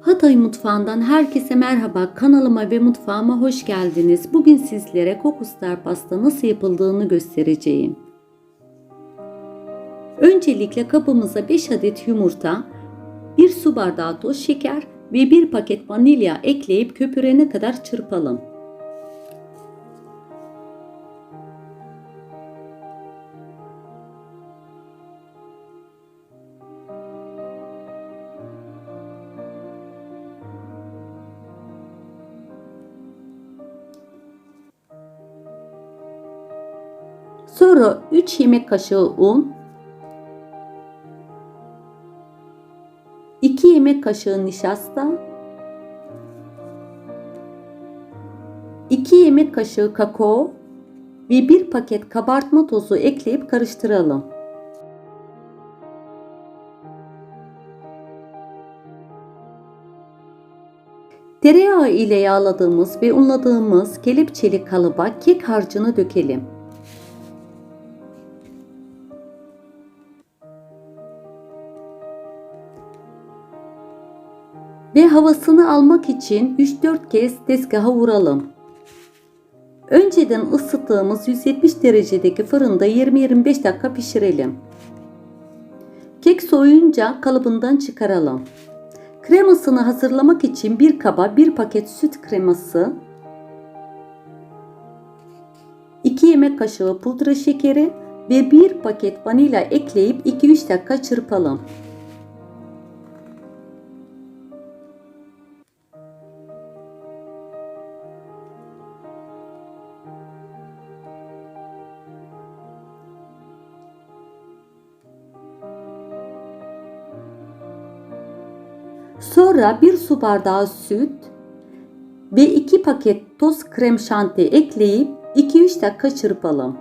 Hatay mutfağından herkese merhaba. Kanalıma ve mutfağıma hoş geldiniz. Bugün sizlere kokustar pasta nasıl yapıldığını göstereceğim. Öncelikle kabımıza 5 adet yumurta, 1 su bardağı toz şeker ve 1 paket vanilya ekleyip köpürene kadar çırpalım. Sonra 3 yemek kaşığı un, 2 yemek kaşığı nişasta, 2 yemek kaşığı kakao ve 1 paket kabartma tozu ekleyip karıştıralım. Tereyağı ile yağladığımız ve unladığımız kelepçeli kalıba kek harcını dökelim. Ve havasını almak için 3-4 kez tezgaha vuralım. Önceden ısıttığımız 170 derecedeki fırında 20-25 dakika pişirelim. Kek soğuyunca kalıbından çıkaralım. Kremasını hazırlamak için bir kaba bir paket süt kreması, 2 yemek kaşığı pudra şekeri ve 1 paket vanilya ekleyip 2-3 dakika çırpalım. Sonra bir su bardağı süt ve 2 paket toz krem şanti ekleyip 2-3 dakika çırpalım.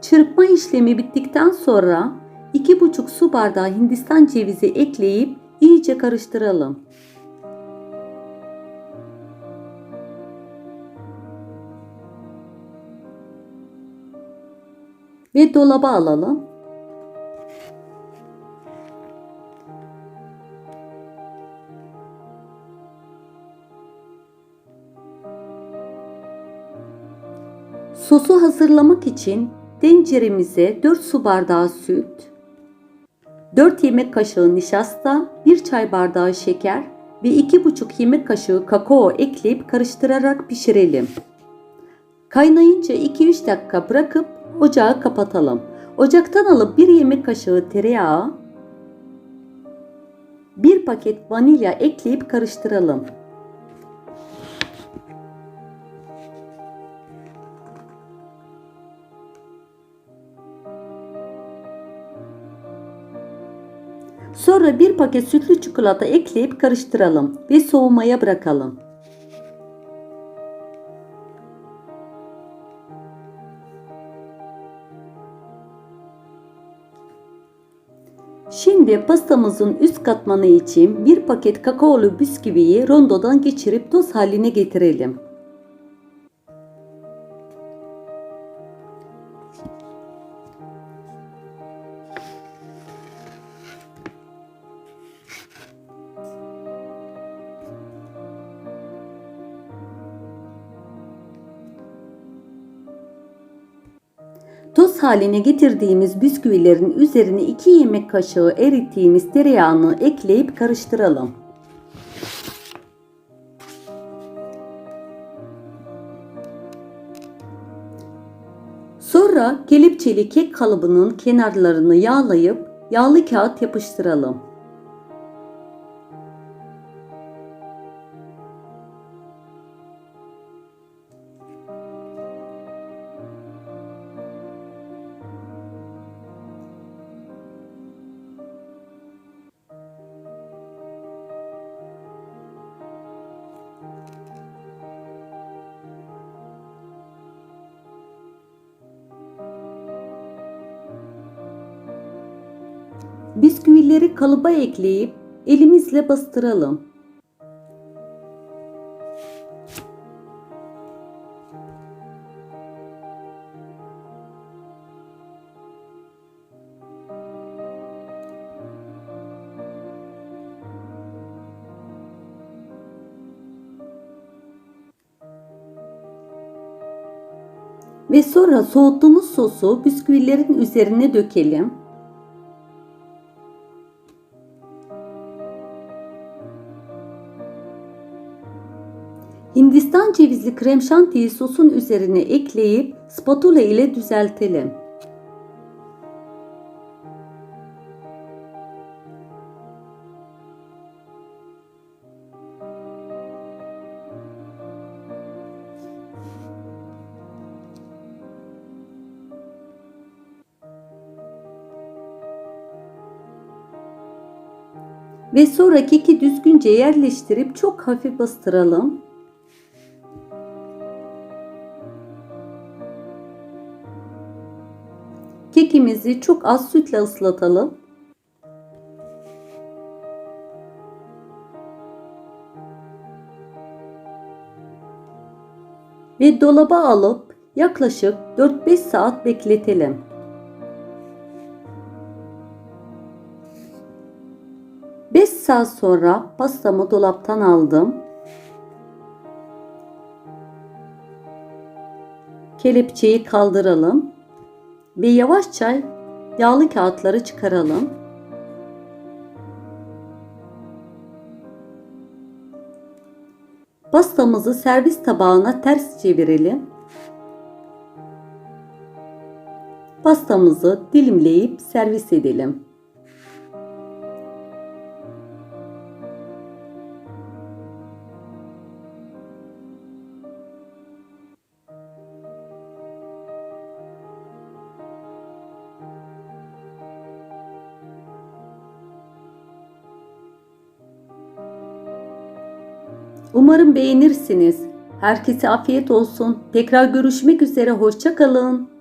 Çırpma işlemi bittikten sonra 2,5 su bardağı hindistan cevizi ekleyip iyice karıştıralım. Ve dolaba alalım. Sosu hazırlamak için tenceremize 4 su bardağı süt, 4 yemek kaşığı nişasta, 1 çay bardağı şeker ve 2,5 yemek kaşığı kakao ekleyip karıştırarak pişirelim. Kaynayınca 2-3 dakika bırakıp ocağı kapatalım. Ocaktan alıp 1 yemek kaşığı tereyağı, 1 paket vanilya ekleyip karıştıralım. Sonra bir paket sütlü çikolata ekleyip karıştıralım ve soğumaya bırakalım. Şimdi pastamızın üst katmanı için bir paket kakaolu bisküviyi rondodan geçirip toz haline getirelim. Toz haline getirdiğimiz bisküvilerin üzerine 2 yemek kaşığı erittiğimiz tereyağını ekleyip karıştıralım. Sonra kelepçeli kek kalıbının kenarlarını yağlayıp yağlı kağıt yapıştıralım. Bisküvileri kalıba ekleyip elimizle bastıralım. Ve sonra soğuttuğumuz sosu bisküvilerin üzerine dökelim. Hindistan cevizli krem şantiyi sosun üzerine ekleyip spatula ile düzeltelim. Ve sonra keki düzgünce yerleştirip çok hafif bastıralım. Kekimizi çok az sütle ıslatalım. Ve dolaba alıp yaklaşık 4-5 saat bekletelim. Saat sonra pastamı dolaptan aldım. Kelepçeyi kaldıralım ve yavaşça yağlı kağıtları çıkaralım. Pastamızı servis tabağına ters çevirelim. Pastamızı dilimleyip servis edelim. Umarım beğenirsiniz. Herkese afiyet olsun. Tekrar görüşmek üzere. Hoşçakalın.